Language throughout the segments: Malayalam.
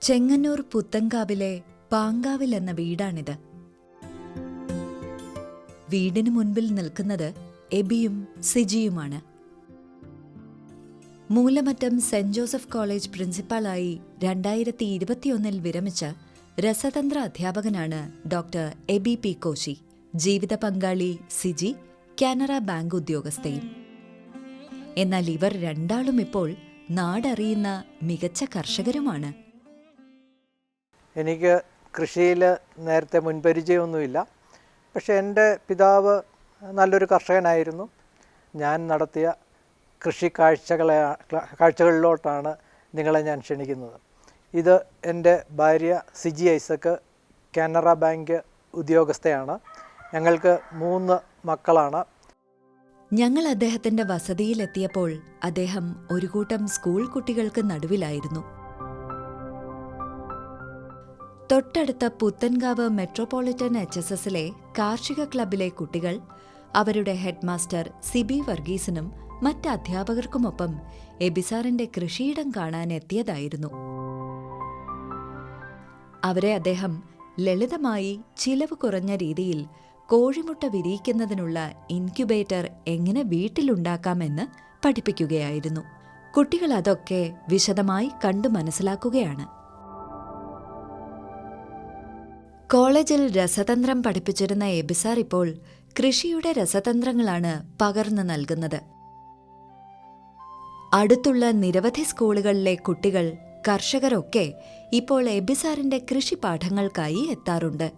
ചെങ്ങന്നൂർ പുത്തങ്കാവിലെ പാങ്കാവിൽ എന്ന വീടാണിത്. വീടിനു മുൻപിൽ നിൽക്കുന്നത് എബിയും സിജിയുമാണ്. മൂലമറ്റം സെന്റ് ജോസഫ് കോളേജ് പ്രിൻസിപ്പാളായി രണ്ടായിരത്തി ഇരുപത്തിയൊന്നിൽ വിരമിച്ച രസതന്ത്ര അധ്യാപകനാണ് ഡോക്ടർ എബി പി കോശി. ജീവിത പങ്കാളി സിജി കാനറ ബാങ്ക് ഉദ്യോഗസ്ഥയും. എന്നാൽ ഇവർ രണ്ടാളും ഇപ്പോൾ നാടറിയുന്ന മികച്ച കർഷകരുമാണ്. എനിക്ക് കൃഷിയിൽ നേരത്തെ മുൻപരിചയമൊന്നുമില്ല. പക്ഷേ എന്റെ പിതാവ് നല്ലൊരു കർഷകനായിരുന്നു. ഞാൻ നടത്തിയ കൃഷി കാഴ്ചകളെ കാഴ്ചകളിലോട്ടാണ് നിങ്ങളെ ഞാൻ ക്ഷണിക്കുന്നത്. ഇത് എന്റെ ഭാര്യ സിജി ഐസക്ക് കാനറ ബാങ്ക് ഉദ്യോഗസ്ഥയാണ്. ഞങ്ങൾക്ക് മൂന്ന് മക്കളാണ്. ഞങ്ങൾ അദ്ദേഹത്തിന്റെ വസതിയിലെത്തിയപ്പോൾ അദ്ദേഹം ഒരു കൂട്ടം സ്കൂൾ കുട്ടികൾക്ക് നടുവിലായിരുന്നു. തൊട്ടടുത്ത പുത്തൻകാവ് മെട്രോപൊളിറ്റൻ എച്ച് എസ് എസിലെ കാർഷിക ക്ലബിലെ കുട്ടികൾ അവരുടെ ഹെഡ്മാസ്റ്റർ സിബി വർഗീസിനും മറ്റ് അധ്യാപകർക്കുമൊപ്പം എബിസാറിന്റെ കൃഷിയിടം കാണാൻ എത്തിയതായിരുന്നു അവരെ അദ്ദേഹം ലളിതമായി ചിലവ് കുറഞ്ഞ രീതിയിൽ കോഴിമുട്ട വിരിയിക്കുന്നതിനുള്ള ഇൻക്യുബേറ്റർ എങ്ങനെ വീട്ടിലുണ്ടാക്കാമെന്ന് പഠിപ്പിക്കുകയായിരുന്നു. കുട്ടികൾ അതൊക്കെ വിശദമായി കണ്ടു മനസ്സിലാക്കുകയാണ്. കോളേജിൽ രസതന്ത്രം പഠിപ്പിച്ചിരുന്ന എബിസാർ ഇപ്പോൾ കൃഷിയുടെ രസതന്ത്രങ്ങളാണ് പകർന്നു നൽകുന്നത്. അടുത്തുള്ള നിരവധി സ്കൂളുകളിലെ കുട്ടികൾ കർഷകരൊക്കെ ഇപ്പോൾ എബിസാറിന്റെ കൃഷി പാഠങ്ങൾക്കായി എത്താറുണ്ട്.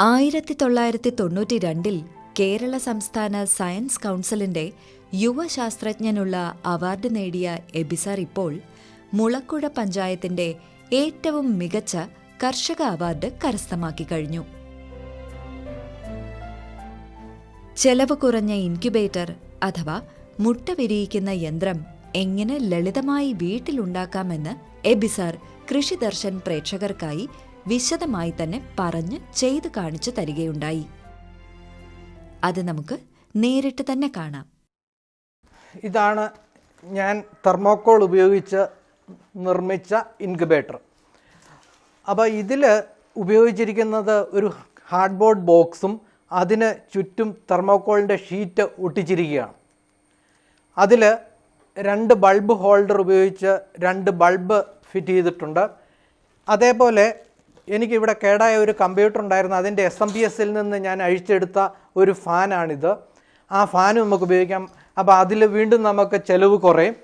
ആയിരത്തി തൊള്ളായിരത്തി തൊണ്ണൂറ്റി രണ്ടിൽ കേരള സംസ്ഥാന സയൻസ് കൗൺസിലിന്റെ യുവശാസ്ത്രജ്ഞനുള്ള അവാർഡ് നേടിയ എബിസാർ ഇപ്പോൾ മുളക്കുഴ പഞ്ചായത്തിന്റെ ഏറ്റവും മികച്ച കർഷക അവാർഡ് കരസ്ഥമാക്കി കഴിഞ്ഞു. ചെലവ് കുറഞ്ഞ ഇൻക്യുബേറ്റർ അഥവാ മുട്ട വിരിയിക്കുന്ന യന്ത്രം എങ്ങനെ ലളിതമായി വീട്ടിലുണ്ടാക്കാമെന്ന് എബിസാർ കൃഷിദർശൻ പ്രേക്ഷകർക്കായി വിശദമായി തന്നെ പറഞ്ഞ് ചെയ്തു കാണിച്ചു തരികയുണ്ടായി. അത് നമുക്ക് നേരിട്ട് തന്നെ കാണാം. ഇതാണ് ഞാൻ തെർമോക്കോൾ ഉപയോഗിച്ച് നിർമ്മിച്ച ഇൻക്യുബേറ്റർ അപ്പോൾ ഇതിൽ ഉപയോഗിച്ചിരിക്കുന്നത് ഒരു ഹാർഡ് ബോർഡ് ബോക്സും അതിന് ചുറ്റും തെർമോക്കോളിന്റെ ഷീറ്റ് ഒട്ടിച്ചിരിക്കുകയാണ്. അതിൽ രണ്ട് ബൾബ് ഹോൾഡർ ഉപയോഗിച്ച് രണ്ട് ബൾബ് ഫിറ്റ് ചെയ്തിട്ടുണ്ട്. അതേപോലെ എനിക്കിവിടെ കേടായ ഒരു കമ്പ്യൂട്ടർ ഉണ്ടായിരുന്നു. അതിന്റെ എസ് എം പി എസിൽ നിന്ന് ഞാൻ അഴിച്ചെടുത്ത ഒരു ഫാനാണിത്. ആ ഫാനും നമുക്ക് ഉപയോഗിക്കാം. അപ്പോൾ അതിൽ വീണ്ടും നമുക്ക് ചിലവ് കുറയും.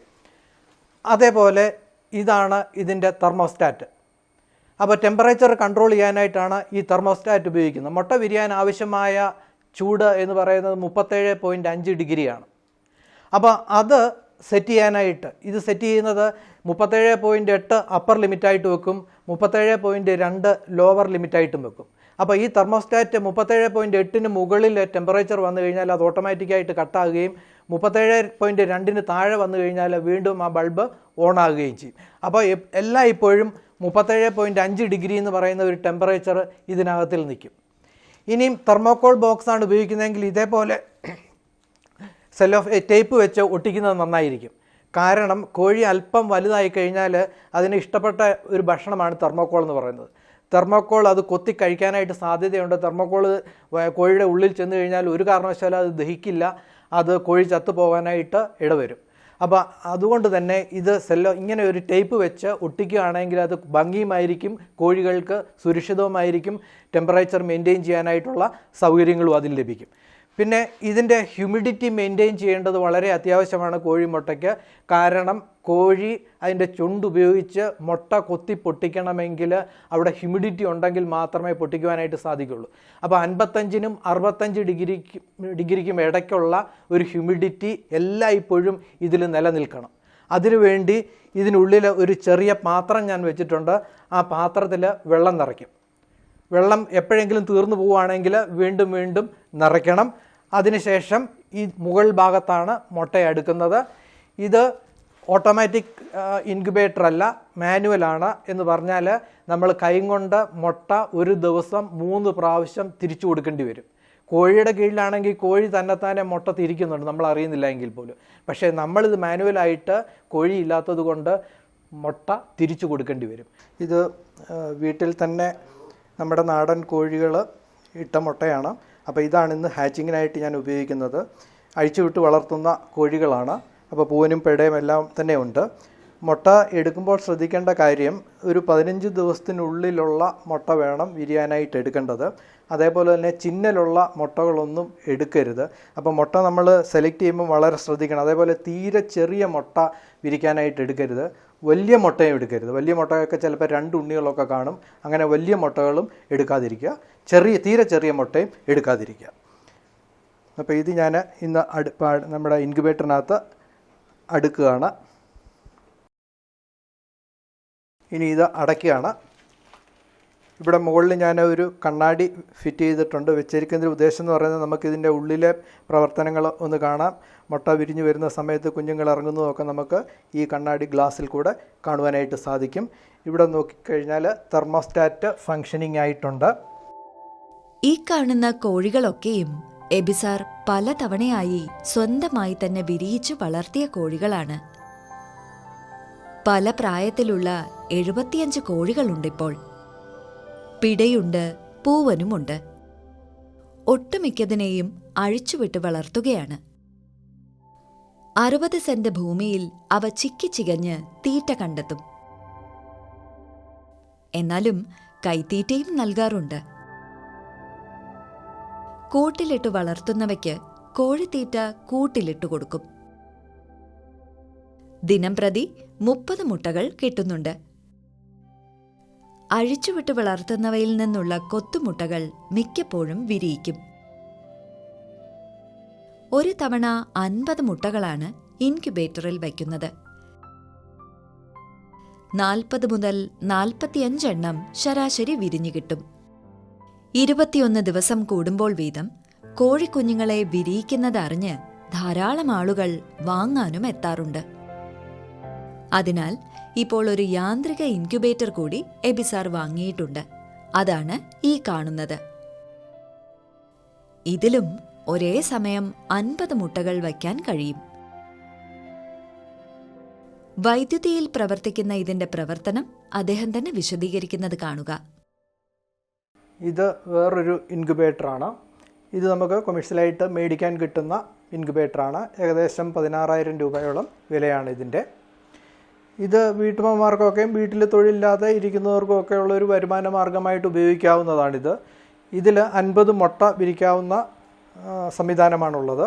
അതേപോലെ ഇതാണ് ഇതിന്റെ തെർമോസ്റ്റാറ്റ് അപ്പോൾ ടെമ്പറേച്ചർ കൺട്രോൾ ചെയ്യാനായിട്ടാണ് ഈ തെർമോസ്റ്റാറ്റ് ഉപയോഗിക്കുന്നത്. മുട്ട വിരിയാൻ ആവശ്യമായ ചൂട് എന്ന് പറയുന്നത് മുപ്പത്തേഴ് പോയിന്റ് അഞ്ച് ഡിഗ്രിയാണ്. അപ്പോൾ അത് സെറ്റ് ചെയ്യാനായിട്ട് ഇത് സെറ്റ് ചെയ്യുന്നത് മുപ്പത്തേഴ് പോയിന്റ് എട്ട് അപ്പർ ലിമിറ്റായിട്ട് വെക്കും മുപ്പത്തേഴ് പോയിന്റ് രണ്ട് ലോവർ ലിമിറ്റായിട്ടും വെക്കും. അപ്പോൾ ഈ തെർമോസ്റ്റാറ്റ് മുപ്പത്തേഴ് പോയിന്റ് എട്ടിന് മുകളിൽ ടെമ്പറേച്ചർ വന്നു കഴിഞ്ഞാൽ അത് ഓട്ടോമാറ്റിക്കായിട്ട് കട്ടാകുകയും മുപ്പത്തേഴ് പോയിന്റ് രണ്ടിന് താഴെ വന്നു കഴിഞ്ഞാൽ വീണ്ടും ആ ബൾബ് ഓൺ ആകുകയും ചെയ്യും. അപ്പോൾ എല്ലാ ഇപ്പോഴും മുപ്പത്തേഴ് പോയിന്റ് അഞ്ച് ഡിഗ്രി എന്ന് പറയുന്ന ഒരു ടെമ്പറേച്ചർ ഇതിനകത്തിൽ നിൽക്കും. ഇനിയും തെർമോക്കോൾ ബോക്സാണ് ഉപയോഗിക്കുന്നതെങ്കിൽ ഇതേപോലെ സെല്ലോ ടേപ്പ് വെച്ച് ഒട്ടിക്കുന്നത് നന്നായിരിക്കും. കാരണം കോഴി അല്പം വലുതായി കഴിഞ്ഞാൽ അതിന് ഇഷ്ടപ്പെട്ട ഒരു ഭക്ഷണമാണ് തെർമോക്കോൾ എന്ന് പറയുന്നത്. തെർമോക്കോൾ അത് കൊത്തി കഴിക്കാനായിട്ട് സാധ്യതയുണ്ട്. തെർമോക്കോൾ കോഴിയുടെ ഉള്ളിൽ ചെന്ന് കഴിഞ്ഞാൽ ഒരു കാരണവശാലും അത് ദഹിക്കില്ല. അത് കോഴി ചത്തു പോകാനായിട്ട് ഇടവരും. അപ്പോൾ അതുകൊണ്ട് തന്നെ ഇത് സെല്ലോ ഇങ്ങനെ ഒരു ടേപ്പ് വെച്ച് ഒട്ടിക്കുകയാണെങ്കിൽ അത് ഭംഗിയുമായിരിക്കും കോഴികൾക്ക് സുരക്ഷിതവുമായിരിക്കും ടെമ്പറേച്ചർ മെയിന്റെയിൻ ചെയ്യാനായിട്ടുള്ള സൗകര്യങ്ങളും അതിൽ ലഭിക്കും. പിന്നെ ഇതിന്റെ ഹ്യൂമിഡിറ്റി മെയിന്റെയിൻ ചെയ്യേണ്ടത് വളരെ അത്യാവശ്യമാണ് കോഴിമുട്ടയ്ക്ക്. കാരണം കോഴി അതിന്റെ ചുണ്ട് ഉപയോഗിച്ച് മുട്ട കൊത്തി പൊട്ടിക്കണമെങ്കിൽ അവിടെ ഹ്യൂമിഡിറ്റി ഉണ്ടെങ്കിൽ മാത്രമേ പൊട്ടിക്കുവാനായിട്ട് സാധിക്കുള്ളൂ. അപ്പോൾ അൻപത്തഞ്ചിനും അറുപത്തഞ്ച് ഡിഗ്രിക്ക് ഡിഗ്രിക്കും ഇടയ്ക്കുള്ള ഒരു ഹ്യൂമിഡിറ്റി എല്ലായ്പ്പോഴും ഇതിൽ നിലനിൽക്കണം. അതിനുവേണ്ടി ഇതിനുള്ളിൽ ഒരു ചെറിയ പാത്രം ഞാൻ വെച്ചിട്ടുണ്ട്. ആ പാത്രത്തിൽ വെള്ളം നിറയ്ക്കും. വെള്ളം എപ്പോഴെങ്കിലും തീർന്നു പോവുകയാണെങ്കിൽ വീണ്ടും വീണ്ടും നിറയ്ക്കണം. അതിനുശേഷം ഈ മുകൾ ഭാഗത്താണ് മുട്ട ഇത് ഓട്ടോമാറ്റിക് ഇൻക്യുബേറ്റർ അല്ല മാനുവലാണ് എന്ന് പറഞ്ഞാൽ നമ്മൾ കൈ കൊണ്ട് മുട്ട ഒരു ദിവസം മൂന്ന് പ്രാവശ്യം തിരിച്ചു കൊടുക്കേണ്ടി വരും. കോഴിയുടെ കീഴിലാണെങ്കിൽ കോഴി തന്നെത്താനെ മുട്ട തിരിക്കുന്നുണ്ട് നമ്മൾ അറിയുന്നില്ല എങ്കിൽ പോലും. പക്ഷേ നമ്മളിത് മാനുവലായിട്ട് കോഴി ഇല്ലാത്തത് കൊണ്ട് മുട്ട തിരിച്ചു കൊടുക്കേണ്ടി വരും. ഇത് വീട്ടിൽ തന്നെ നമ്മുടെ നാടൻ കോഴികൾ ഇട്ട മുട്ടയാണ്. അപ്പോൾ ഇതാണ് ഇന്ന് ഹാച്ചിങ്ങിനായിട്ട് ഞാൻ ഉപയോഗിക്കുന്നത്. അഴിച്ചുവിട്ട് വളർത്തുന്ന കോഴികളാണ്. അപ്പോൾ പൂവനും പെടയും എല്ലാം തന്നെ ഉണ്ട്. മുട്ട എടുക്കുമ്പോൾ ശ്രദ്ധിക്കേണ്ട കാര്യം ഒരു പതിനഞ്ച് ദിവസത്തിനുള്ളിലുള്ള മുട്ട വേണം വിരിയാനായിട്ട് എടുക്കേണ്ടത്. അതേപോലെ തന്നെ ചിന്നലുള്ള മുട്ടകളൊന്നും എടുക്കരുത്. അപ്പോൾ മുട്ട നമ്മൾ സെലക്ട് ചെയ്യുമ്പോൾ വളരെ ശ്രദ്ധിക്കണം. അതേപോലെ തീരെ ചെറിയ മുട്ട വിരിക്കാനായിട്ട് എടുക്കരുത്. വലിയ മുട്ടയും എടുക്കരുത്. വലിയ മുട്ടയൊക്കെ ചിലപ്പോൾ രണ്ട് ഉണ്ണികളൊക്കെ കാണും. അങ്ങനെ വലിയ മുട്ടകളും എടുക്കാതിരിക്കുക. ചെറിയ തീരെ ചെറിയ മുട്ടയും എടുക്കാതിരിക്കുക. അപ്പോൾ ഇത് ഞാൻ ഇന്ന് അടു നമ്മുടെ ഇൻക്യുബേറ്ററിനകത്ത് അടുക്കുകയാണ്. ഇനി ഇത് അടയ്ക്കുകയാണ്. ഇവിടെ മുകളിൽ ഞാൻ ഒരു കണ്ണാടി ഫിറ്റ് ചെയ്തിട്ടുണ്ട്. വെച്ചിരിക്കുന്നതിന്റെ ഉദ്ദേശം എന്ന് പറയുന്നത് നമുക്കിതിന്റെ ഉള്ളിലെ പ്രവർത്തനങ്ങൾ ഒന്ന് കാണാം. മുട്ട വിരിഞ്ഞു വരുന്ന സമയത്ത് കുഞ്ഞുങ്ങൾ ഇറങ്ങുന്നതൊക്കെ നമുക്ക് ഈ കണ്ണാടി ഗ്ലാസ്സിൽ കൂടെ കാണുവാനായിട്ട് സാധിക്കും. ഇവിടെ നോക്കിക്കഴിഞ്ഞാൽ തെർമോസ്റ്റാറ്റ് ഫങ്ഷനിങ് ആയിട്ടുണ്ട്. ഈ കാണുന്ന കോഴികളൊക്കെയും എബിസാർ പലതവണയായി സ്വന്തമായി തന്നെ വിരിയിച്ചു വളർത്തിയ കോഴികളാണ്. പല പ്രായത്തിലുള്ള എഴുപത്തിയഞ്ച് കോഴികളുണ്ടിപ്പോൾ. പിടയുണ്ട് പൂവനുമുണ്ട്. ഒട്ടുമിക്കതിനെയും അഴിച്ചുവിട്ട് വളർത്തുകയാണ്. അറുപത് സെന്റ് ഭൂമിയിൽ അവ ചിക്കി ചികഞ്ഞ് തീറ്റ കണ്ടെത്തും. എന്നാലും കൈത്തീറ്റയും നൽകാറുണ്ട്. കൂട്ടിലിട്ട് വളർത്തുന്നവയ്ക്ക് കോഴിത്തീറ്റ കൂട്ടിലിട്ട് കൊടുക്കും. ദിനം പ്രതി മുപ്പത് മുട്ടകൾ കിട്ടുന്നുണ്ട്. അഴിച്ചുവിട്ട് വളർത്തുന്നവയിൽ നിന്നുള്ള കൊത്തുമുട്ടകൾ മിക്കപ്പോഴും വിരിയിക്കും. ഒരു തവണ അൻപത് മുട്ടകളാണ് ഇൻക്യുബേറ്ററിൽ വയ്ക്കുന്നത്. നാൽപ്പത് മുതൽ നാൽപ്പത്തിയഞ്ചെണ്ണം ശരാശരി വിരിഞ്ഞു കിട്ടും. ഇരുപത്തിയൊന്ന് ദിവസം കൂടുമ്പോൾ വീതം കോഴിക്കുഞ്ഞുങ്ങളെ വിരിയിക്കുന്നതറിഞ്ഞ് ധാരാളം ആളുകൾ വാങ്ങാനും എത്താറുണ്ട്. അതിനാൽ ഇപ്പോൾ ഒരു യാന്ത്രിക ഇൻക്യുബേറ്റർ കൂടി എബിസാർ വാങ്ങിയിട്ടുണ്ട്. അതാണ് ഈ കാണുന്നത്. ഇതിലും ഒരേ സമയം അൻപത് മുട്ടകൾ വയ്ക്കാൻ കഴിയും. വൈദ്യുതിയിൽ പ്രവർത്തിക്കുന്ന ഇതിന്റെ പ്രവർത്തനം അദ്ദേഹം തന്നെ വിശദീകരിക്കുന്നത് കാണുക. ഇത് വേറൊരു ഇൻക്യുബേറ്ററാണ് ഇത് നമുക്ക് കൊമേഴ്സ്യലായിട്ട് മേടിക്കാൻ കിട്ടുന്ന ഇൻക്യുബേറ്ററാണ് ഏകദേശം പതിനാറായിരം രൂപയോളം വിലയാണ് ഇതിന്റെ ഇത് വീട്ടുമ്മമാർക്കൊക്കെയും വീട്ടിൽ തൊഴിലില്ലാതെ ഇരിക്കുന്നവർക്കൊക്കെ ഉള്ള ഒരു വരുമാന മാർഗമായിട്ട് ഉപയോഗിക്കാവുന്നതാണിത്. ഇതിൽ അൻപത് മുട്ട വിരിക്കാവുന്ന സംവിധാനമാണുള്ളത്.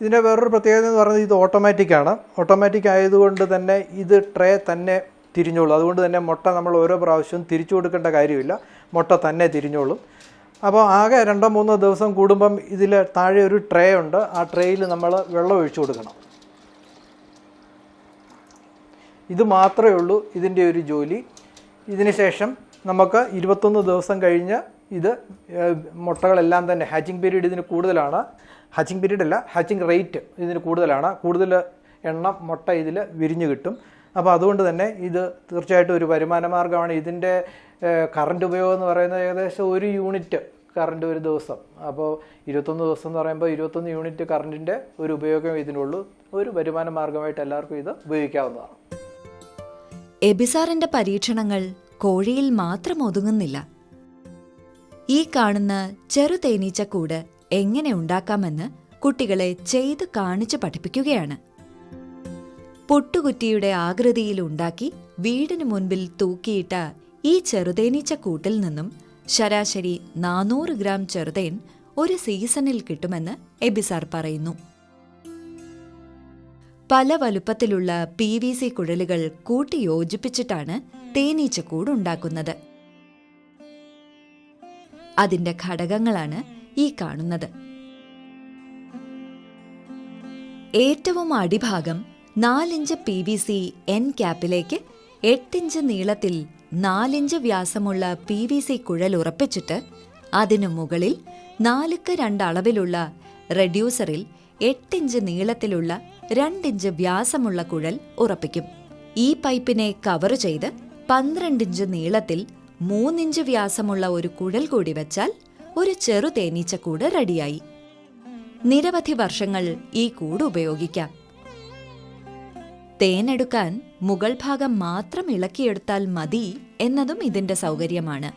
ഇതിന്റെ വേറൊരു പ്രത്യേകത എന്ന് പറയുന്നത് ഇത് ഓട്ടോമാറ്റിക്കാണ് ഓട്ടോമാറ്റിക് ആയതുകൊണ്ട് തന്നെ ഇത് ട്രേ തന്നെ തിരിഞ്ഞോളും. അതുകൊണ്ട് തന്നെ മുട്ട നമ്മൾ ഓരോ പ്രാവശ്യവും തിരിച്ചു കൊടുക്കേണ്ട കാര്യമില്ല. മുട്ട തന്നെ തിരിഞ്ഞോളും. അപ്പോൾ ആകെ രണ്ടോ മൂന്നോ ദിവസം കൂടുമ്പം ഇതിൽ താഴെ ഒരു ട്രേ ഉണ്ട്. ആ ട്രേയിൽ നമ്മൾ വെള്ളം ഒഴിച്ചു കൊടുക്കണം. ഇത് മാത്രമേ ഉള്ളൂ ഇതിന്റെ ഒരു ജോലി. ഇതിന് ശേഷം നമുക്ക് ഇരുപത്തൊന്ന് ദിവസം കഴിഞ്ഞ് ഇത് മുട്ടകളെല്ലാം തന്നെ ഹാച്ചിങ് പീരീഡ് ഇതിന് കൂടുതലാണ്. ഹാച്ചിങ് പീരീഡ് അല്ല ഹാച്ചിങ് റേറ്റ് ഇതിന് കൂടുതലാണ്. കൂടുതൽ എണ്ണം മുട്ട ഇതിൽ വിരിഞ്ഞു കിട്ടും. അപ്പോൾ അതുകൊണ്ട് തന്നെ ഇത് തീർച്ചയായിട്ടും ഒരു വരുമാന മാർഗമാണ്. ഇതിന്റെ കറണ്ട് ഉപയോഗം എന്ന് പറയുന്നത് ഏകദേശം ഒരു യൂണിറ്റ് കറണ്ട് ഒരു ദിവസം. അപ്പോൾ ഇരുപത്തൊന്ന് ദിവസം എന്ന് പറയുമ്പോൾ ഇരുപത്തൊന്ന് യൂണിറ്റ് കറണ്ടിന്റെ ഒരു ഉപയോഗം ഇതിനുള്ളൂ. ഒരു വരുമാന മാർഗമായിട്ട് എല്ലാവർക്കും ഇത് ഉപയോഗിക്കാവുന്നതാണ്. എബിസാറിന്റെ പരീക്ഷണങ്ങൾ കോഴിയിൽ മാത്രം ഒതുങ്ങുന്നില്ല. ഈ കാണുന്ന ചെറു തേനീച്ചക്കൂട് എങ്ങനെ ഉണ്ടാക്കാമെന്ന് കുട്ടികളെ ചെയ്ത് കാണിച്ചു പഠിപ്പിക്കുകയാണ്. പൊട്ടുകുറ്റിയുടെ ആകൃതിയിൽ ഉണ്ടാക്കി വീടിനു മുൻപിൽ തൂക്കിയിട്ട ഈ ചെറുതേനീച്ച കൂട്ടിൽ നിന്നും ശരാശരി നാനൂറ് ഗ്രാം ചെറുതേൻ ഒരു സീസണിൽ കിട്ടുമെന്ന് എബിസാർ പറയുന്നു. പല വലുപ്പത്തിലുള്ള പി വി സി കുഴലുകൾ കൂട്ടിയോജിപ്പിച്ചിട്ടാണ് തേനീച്ചക്കൂട് ഉണ്ടാക്കുന്നത്. അതിന്റെ ഘടകങ്ങളാണ് ഈ കാണുന്നത്. ഏറ്റവും അടിഭാഗം നാലിഞ്ച് പി വി സി എൻ ക്യാപ്പിലേക്ക് എട്ടിഞ്ച് നീളത്തിൽ നാലിഞ്ച് വ്യാസമുള്ള പി വി സി കുഴൽ ഉറപ്പിച്ചിട്ട് അതിനു മുകളിൽ നാലുക്ക് രണ്ട് അളവിലുള്ള റെഡ്യൂസറിൽ എട്ടിഞ്ച് നീളത്തിലുള്ള രണ്ടിഞ്ച് വ്യാസമുള്ള കുഴൽ ഉറപ്പിക്കും. ഈ പൈപ്പിനെ കവർ ചെയ്ത് പന്ത്രണ്ടിഞ്ച് നീളത്തിൽ മൂന്നിഞ്ച് വ്യാസമുള്ള ഒരു കുഴൽ കൂടി വെച്ചാൽ ഒരു ചെറു തേനീച്ചക്കൂട് റെഡിയായി. നിരവധി വർഷങ്ങൾ ഈ കൂട് ഉപയോഗിക്കാം. തേനെടുക്കാൻ മുകൾ ഭാഗം മാത്രം ഇളക്കിയെടുത്താൽ മതി എന്നതും ഇതിന്റെ സൗകര്യമാണ്.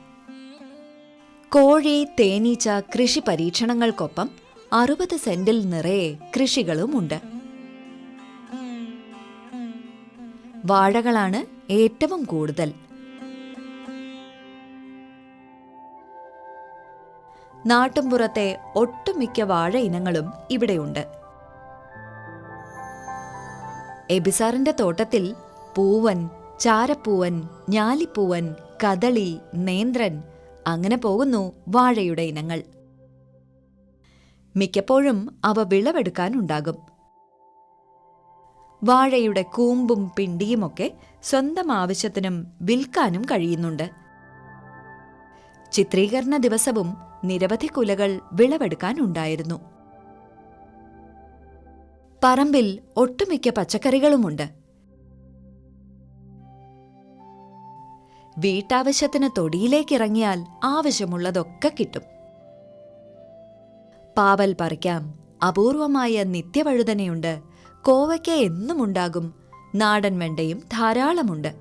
കോഴി തേനീച്ച കൃഷി പരീക്ഷണങ്ങൾക്കൊപ്പം അറുപത് സെന്റിൽ നിറയെ കൃഷികളുമുണ്ട്. വാഴകളാണ് ഏറ്റവും കൂടുതൽ. നാട്ടുംപുറത്തെ ഒട്ടുമിക്ക വാഴ ഇനങ്ങളും ഇവിടെയുണ്ട്. എബിസാറിന്റെ തോട്ടത്തിൽ പൂവൻ ചാരപ്പൂവൻ ഞാലിപ്പൂവൻ കദളി നേന്ത്രൻ അങ്ങനെ പോകുന്നു വാഴയുടെ ഇനങ്ങൾ. മിക്കപ്പോഴും അവ വിളവെടുക്കാനുണ്ടാകും വാഴയുടെ കൂമ്പും പിണ്ടിയുമൊക്കെ സ്വന്തം ആവശ്യത്തിനും വിൽക്കാനും കഴിയുന്നുണ്ട്. ചിത്രീകരണ ദിവസവും നിരവധി കുലകൾ വിളവെടുക്കാനുണ്ടായിരുന്നു പറമ്പിൽ ഒട്ടുമിക്ക പച്ചക്കറികളുമുണ്ട്. വീട്ടാവശ്യത്തിന് തൊടിയിലേക്കിറങ്ങിയാൽ ആവശ്യമുള്ളതൊക്കെ കിട്ടും. പാവൽ പറിക്കാം. അപൂർവമായ നിത്യവഴുതനയുണ്ട്. കോവയ്ക്ക എന്നുമുണ്ടാകും. നാടൻ വെണ്ടയും ധാരാളമുണ്ട്.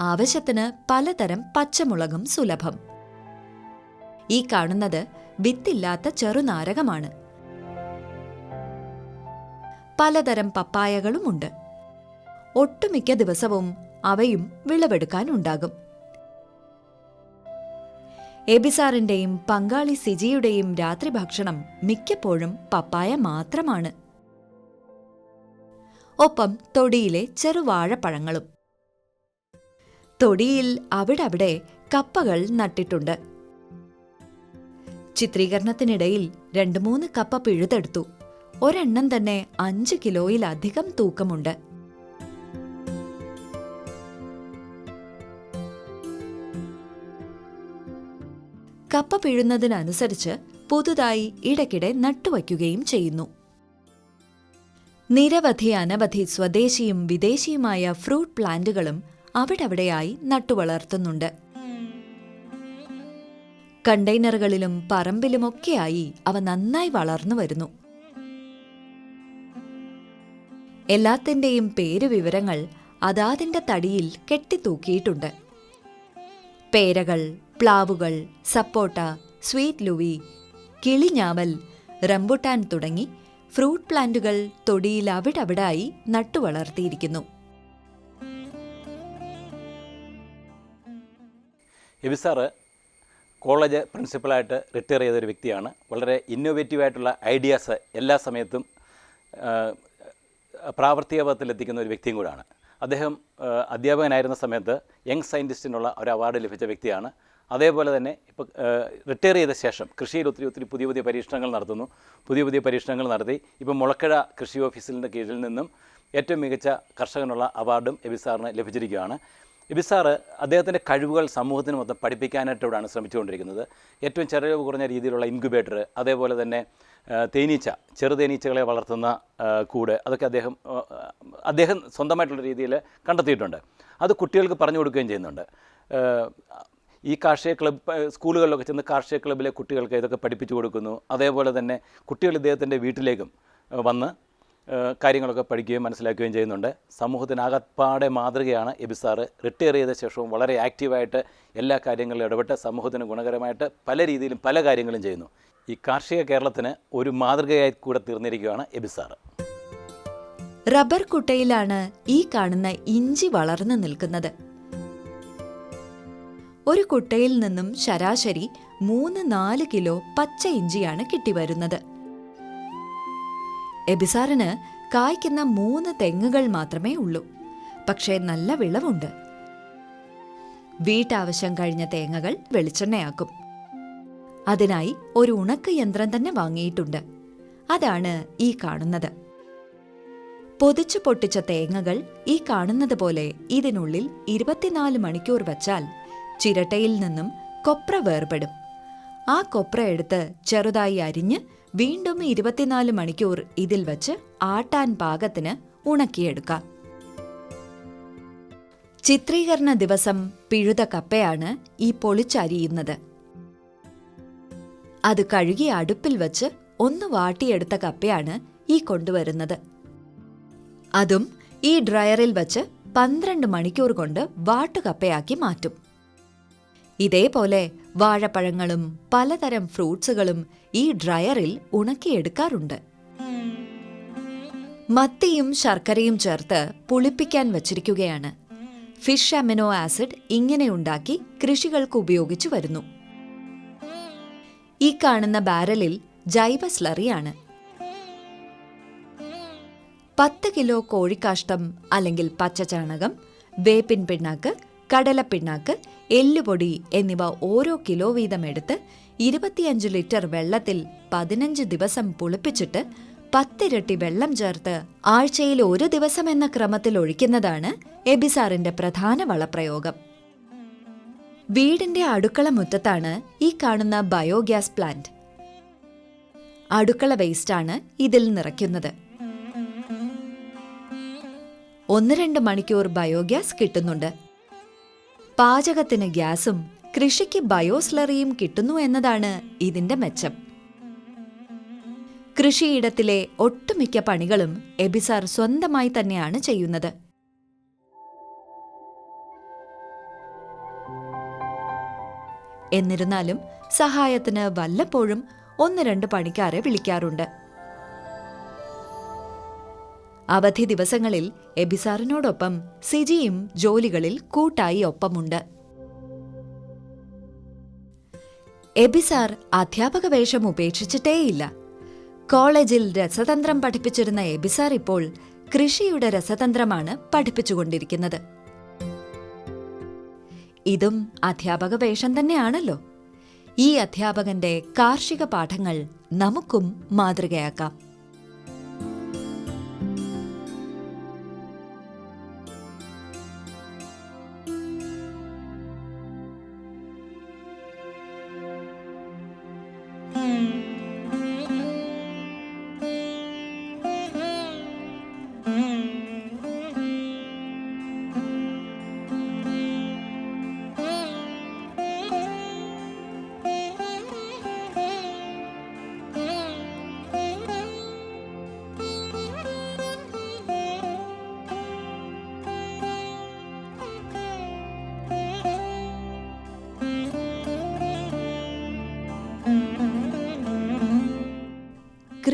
ആവശ്യത്തിന് പലതരം പച്ചമുളകും സുലഭം. ഈ കാണുന്നത് വിത്തില്ലാത്ത ചെറുനാരകമാണ്. പലതരം പപ്പായകളുമുണ്ട്. ഒട്ടുമിക്ക ദിവസവും അവയും വിളവെടുക്കാനുണ്ടാകും. എബിസാറിന്റെയും പങ്കാളി സിജിയുടെയും രാത്രി ഭക്ഷണം മിക്കപ്പോഴും പപ്പായ മാത്രമാണ്. ഒപ്പം തൊടിയിലെ ചെറുവാഴപ്പഴങ്ങളും തൊടിയിൽ അവിടവിടെ കപ്പകൾ നട്ടിട്ടുണ്ട്. ചിത്രീകരണത്തിനിടയിൽ രണ്ടു മൂന്ന് കപ്പ പിഴുതെടുത്തു. ഒരെണ്ണം തന്നെ അഞ്ച് കിലോയിലധികം തൂക്കമുണ്ട്. കപ്പ പിഴുന്നതിനനുസരിച്ച് പുതുതായി ഇടയ്ക്കിടെ നട്ടുവയ്ക്കുകയും ചെയ്യുന്നു. നിരവധി അനവധി സ്വദേശിയും വിദേശിയുമായ ഫ്രൂട്ട് പ്ലാന്റുകളും അവിടവിടെയായി നട്ടുവളർത്തുന്നുണ്ട്. കണ്ടെയ്നറുകളിലും പറമ്പിലുമൊക്കെയായി അവ നന്നായി വളർന്നു വരുന്നു. എല്ലാത്തിന്റെയും പേരുവിവരങ്ങൾ അതാതിന്റെ തടിയിൽ കെട്ടിത്തൂക്കിയിട്ടുണ്ട്. പേരകൾ പ്ലാവുകൾ സപ്പോട്ട സ്വീറ്റ് ലുവി കിളിഞ്ഞാവൽ റംബുട്ടാൻ തുടങ്ങി ഫ്രൂട്ട് പ്ലാന്റുകൾ തൊടിയിൽ അവിടവിടായി നട്ടുവളർത്തിയിരിക്കുന്നു. എബിസാറ് കോളേജ് പ്രിൻസിപ്പളായിട്ട് റിട്ടയർ ചെയ്ത ഒരു വ്യക്തിയാണ്. വളരെ ഇന്നോവേറ്റീവ് ആയിട്ടുള്ള ഐഡിയാസ് എല്ലാ സമയത്തും ആ, പ്രാവർത്തിക പദത്തിലെത്തിക്കുന്ന ഒരു വ്യക്തിയും കൂടാണ്. അദ്ദേഹം അധ്യാപകനായിരുന്ന സമയത്ത് യങ് സയന്റിസ്റ്റിനുള്ള ഒരു അവാർഡ് ലഭിച്ച വ്യക്തിയാണ്. അതേപോലെ തന്നെ ഇപ്പോൾ റിട്ടയർ ചെയ്ത ശേഷം കൃഷിയിൽ ഒത്തിരി ഒത്തിരി പുതിയ പുതിയ പരീക്ഷണങ്ങൾ നടത്തുന്നു. പുതിയ പുതിയ പരീക്ഷണങ്ങൾ നടത്തി ഇപ്പോൾ മുളക്കഴ കൃഷി ഓഫീസിന്റെ കീഴിൽ നിന്നും ഏറ്റവും മികച്ച കർഷകനുള്ള അവാർഡും എബി എബിസാറിന് ലഭിച്ചിരിക്കുകയാണ്. എബിസാറ് അദ്ദേഹത്തിന്റെ കഴിവുകൾ സമൂഹത്തിന് മൊത്തം പഠിപ്പിക്കാനായിട്ടാണ് ശ്രമിച്ചുകൊണ്ടിരിക്കുന്നത്. ഏറ്റവും ചെലവ് കുറഞ്ഞ രീതിയിലുള്ള ഇൻക്യുബേറ്റർ അതേപോലെ തന്നെ തേനീച്ച തേനീച്ച ചെറുതേനീച്ചകളെ വളർത്തുന്ന കൂട് അതൊക്കെ അദ്ദേഹം അദ്ദേഹം സ്വന്തമായിട്ടുള്ള രീതിയിൽ കണ്ടെത്തിയിട്ടുണ്ട്. അത് കുട്ടികൾക്ക് പറഞ്ഞു കൊടുക്കുകയും ചെയ്യുന്നുണ്ട്. ഈ കാർഷിക ക്ലബ് സ്കൂളുകളിലൊക്കെ ചെന്ന് കാർഷിക ക്ലബ്ബിലെ കുട്ടികൾക്ക് ഇതൊക്കെ പഠിപ്പിച്ചു കൊടുക്കുന്നു. അതേപോലെ തന്നെ കുട്ടികൾ ഇദ്ദേഹത്തിന്റെ വീട്ടിലേക്കും വന്ന് കാര്യങ്ങളൊക്കെ പഠിക്കുകയും മനസ്സിലാക്കുകയും ചെയ്യുന്നുണ്ട്. സമൂഹത്തിനകപ്പാടെ മാതൃകയാണ് എബിസാറ്. റിട്ടയർ ചെയ്ത ശേഷവും വളരെ ആക്റ്റീവായിട്ട് എല്ലാ കാര്യങ്ങളിലും ഇടപെട്ട് സമൂഹത്തിന് ഗുണകരമായിട്ട് പല രീതിയിലും പല കാര്യങ്ങളും ചെയ്യുന്നു. ഈ കാർഷിക കേരളത്തിന് ഒരു മാതൃകയായി കൂടെ തീർന്നിരിക്കുകയാണ് എബിസാറ്. റബ്ബർ കുട്ടയിലാണ് ഈ കാണുന്ന ഇഞ്ചി വളർന്നു നിൽക്കുന്നത്. ഒരു കുട്ടയിൽ നിന്നും ശരാശരി മൂന്ന് നാല് കിലോ പച്ച ഇഞ്ചിയാണ് കിട്ടിവരുന്നത് എബിസാറിന് കായ്ക്കുന്ന മൂന്ന് തെങ്ങുകൾ മാത്രമേ ഉള്ളൂ. പക്ഷേ നല്ല വിളവുണ്ട്. വീട്ടാവശ്യം കഴിഞ്ഞ തേങ്ങകൾ വെളിച്ചെണ്ണയാക്കും. അതിനായി ഒരു ഉണക്ക് യന്ത്രം തന്നെ വാങ്ങിയിട്ടുണ്ട്. അതാണ് ഈ കാണുന്നത്. പൊതിച്ചു പൊട്ടിച്ച തേങ്ങകൾ ഈ കാണുന്നത് പോലെ ഇതിനുള്ളിൽ ഇരുപത്തിനാല് മണിക്കൂർ വച്ചാൽ ചിരട്ടയിൽ നിന്നും കൊപ്ര വേർപെടും. ആ കൊപ്ര എടുത്ത് ചെറുതായി അരിഞ്ഞ് വീണ്ടും ഇരുപത്തിനാല് മണിക്കൂർ ഇതിൽ വച്ച് ആട്ടാൻ പാകത്തിന് ഉണക്കിയെടുക്കാം. ചിത്രീകരണ ദിവസം പിഴുത കപ്പയാണ് ഈ പൊളിച്ചരിയുന്നത്. അത് കഴുകി അടുപ്പിൽ വച്ച് ഒന്ന് വാട്ടിയെടുത്ത കപ്പയാണ് ഈ കൊണ്ടുവരുന്നത്. അതും ഈ ഡ്രയറിൽ വച്ച് പന്ത്രണ്ട് മണിക്കൂർ കൊണ്ട് വാട്ടുകപ്പയാക്കി മാറ്റും. ഇതേപോലെ വാഴപ്പഴങ്ങളും പലതരം ഫ്രൂട്ട്സുകളും ഈ ഡ്രയറിൽ ഉണക്കിയെടുക്കാറുണ്ട്. മത്തിയും ശർക്കരയും ചേർത്ത് പുളിപ്പിക്കാൻ വച്ചിരിക്കുകയാണ്. ഫിഷ് അമിനോ ആസിഡ് ഇങ്ങനെ ഉണ്ടാക്കി കൃഷികൾക്ക് ഉപയോഗിച്ചു വരുന്നു. ഈ കാണുന്ന ബാരലിൽ ജൈവ സ്ലറിയാണ്. പത്ത് കിലോ കോഴിക്കാഷ്ടം അല്ലെങ്കിൽ പച്ചചാണകം വേപ്പിൻ പിണ്ണാക്ക് കടലപ്പിണ്ണാക്ക് എല്ലുപൊടി എന്നിവ ഓരോ കിലോ വീതം എടുത്ത് ഇരുപത്തിയഞ്ച് ലിറ്റർ വെള്ളത്തിൽ പതിനഞ്ച് ദിവസം പുളിപ്പിച്ചിട്ട് പത്തിരട്ടി വെള്ളം ചേർത്ത് ആഴ്ചയിൽ ഒരു ദിവസം എന്ന ക്രമത്തിൽ ഒഴിക്കുന്നതാണ് എബിസാറിന്റെ പ്രധാന വളപ്രയോഗം. വീടിന്റെ അടുക്കള മുറ്റത്താണ് ഈ കാണുന്ന ബയോഗ്യാസ് പ്ലാന്റ്. അടുക്കള വേസ്റ്റാണ് ഇതിൽ നിറയ്ക്കുന്നത്. ഒന്ന് രണ്ട് മണിക്കൂർ ബയോഗ്യാസ് കിട്ടുന്നുണ്ട്. പാചകത്തിന് ഗ്യാസും കൃഷിക്ക് ബയോസ്ലറിയും കിട്ടുന്നു എന്നതാണ് ഇതിന്റെ മെച്ചം. കൃഷിയിടത്തിലെ ഒട്ടുമിക്ക പണികളും എബിസാർ സ്വന്തമായി തന്നെയാണ് ചെയ്യുന്നത്. എന്നിരുന്നാലും സഹായത്തിന് വല്ലപ്പോഴും ഒന്ന് രണ്ട് പണിക്കാരെ വിളിക്കാറുണ്ട്. അവധി ദിവസങ്ങളിൽ എബിസാറിനോടൊപ്പം സിജിയും ജോലികളിൽ കൂട്ടായി ഒപ്പമുണ്ട്. എബിസാർ അധ്യാപക വേഷം ഉപേക്ഷിച്ചിട്ടേയില്ല. കോളേജിൽ രസതന്ത്രം പഠിപ്പിച്ചിരുന്ന എബിസാർ ഇപ്പോൾ കൃഷിയുടെ രസതന്ത്രമാണ് പഠിപ്പിച്ചുകൊണ്ടിരിക്കുന്നത്. ഇതും അധ്യാപക വേഷം തന്നെയാണല്ലോ. ഈ അധ്യാപകന്റെ കാർഷിക പാഠങ്ങൾ നമുക്കും മാതൃകയാക്കാം.